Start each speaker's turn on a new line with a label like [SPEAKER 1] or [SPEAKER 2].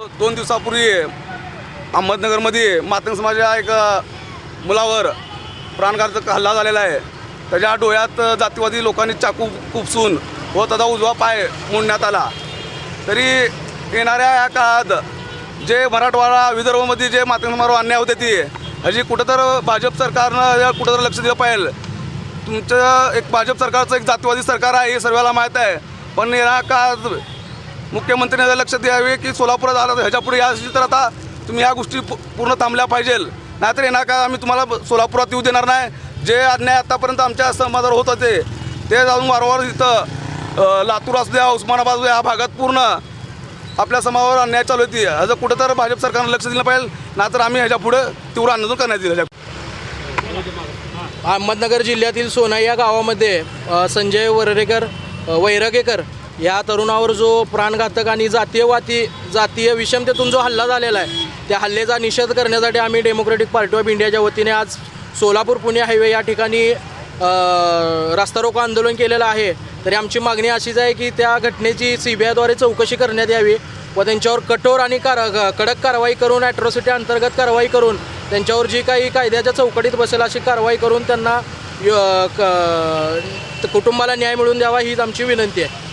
[SPEAKER 1] दोन दिवसापूर्वी अहमदनगरमध्ये मातंग समाजाच्या एक मुलावर प्राणघातक हल्ला झालेला आहे. त्याच्या डोळ्यात जातीवादी लोकांनी चाकू खुपसून व त्याचा उजवा पाय मोडण्यात आला. तरी येणाऱ्या या काळात जे मराठवाडा विदर्भामध्ये जे मातंग समारोह अन्याय होते ती ह्याची कुठं तर भाजप सरकारनं कुठं तर लक्ष दिलं पाहिजे. तुमचं एक भाजप सरकारचं एक जातीवादी सरकार आहे हे सर्वांना माहीत आहे. पण या काळात मुख्यमंत्र्यांनी लक्ष द्यावे की सोलापुरात आला तर ह्याच्यापुढे या तर आता तुम्ही या गोष्टी पूर्ण थांबल्या पाहिजे नाहीतर येणार का? आम्ही तुम्हाला सोलापुरात येऊ देणार नाही. जे अन्याय आतापर्यंत आमच्या समाजावर होत होते ते जाऊन वारंवार इथं लातूर असू द्या उस्मानाबाद असू द्या, या भागात पूर्ण आपल्या समाजावर अन्याय चालू होती. ह्याचं कुठं तर भाजप सरकारनं लक्ष दिलं पाहिजे. नाहीतर आम्ही ह्याच्या पुढे तीव्र आंदोलन करण्यात येईल.
[SPEAKER 2] अहमदनगर जिल्ह्यातील सोना या गावामध्ये संजय वररेकर वैरागेकर वैरगेकर या तरुणावर जो प्राणघातक आणि जातीयवादी जातीय विषमतेतून जो हल्ला झालेला आहे त्या हल्ल्याचा निषेध करण्यासाठी आम्ही डेमोक्रेटिक पार्टी ऑफ इंडियाच्या वतीने आज सोलापूर पुणे हायवे या ठिकाणी रास्ता रोको आंदोलन केलेलं आहे. तरी आमची मागणी अशीच आहे की त्या घटनेची सी बी आयद्वारे चौकशी करण्यात यावी व त्यांच्यावर कठोर आणि कार कडक कारवाई करून ॲट्रॉसिटी अंतर्गत कारवाई करून त्यांच्यावर जी काही कायद्याच्या चौकटीत बसेल अशी कारवाई करून त्यांना य- क- कुटुंबाला न्याय मिळवून द्यावा हीच आमची विनंती आहे.